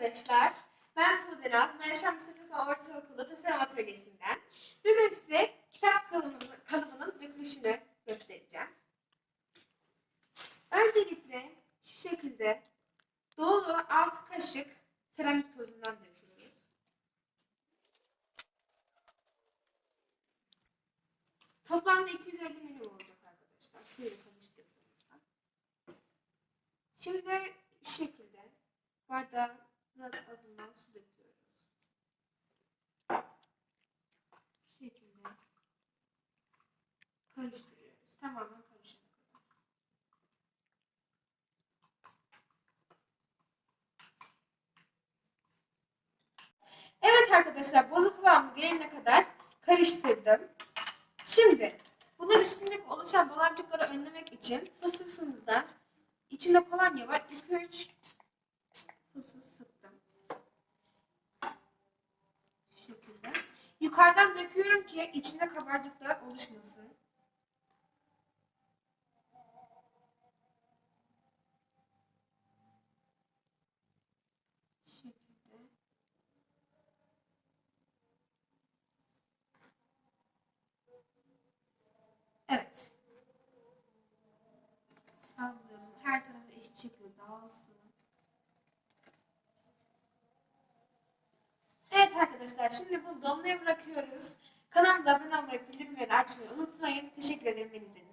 arkadaşlar. Ben Sude Naz, Mereşem Mustafa Ortaokulu Tasarım Atölyesi'nden. Bugün size kitap kalıbının, kalıbının dökülüşünü göstereceğim. Öncelikle şu şekilde dolu 6 kaşık seramik tozundan döküyoruz. Toplamda 250 milim olacak arkadaşlar. Şöyle karıştırdığımızda. Şimdi şu şekilde bardağa biraz azından su döküyoruz. Şu şekilde karıştırıyoruz. Tamamen karışana kadar. Evet arkadaşlar bozu kıvamı gelene kadar karıştırdım. Şimdi bunun üstündeki oluşan balancıkları önlemek için fısfısımızdan içinde kolonya var. 2-3 fısfıs sıktım. Şu şekilde. Yukarıdan döküyorum ki içinde kabarcıklar oluşmasın. Evet. Sallıyorum. Her tarafa eşit şekilde dağılsın. Evet arkadaşlar şimdi bunu dolmaya bırakıyoruz. Kanalıma abone olmayı, bildirimleri açmayı unutmayın. Teşekkür ederim beni izlediğiniz.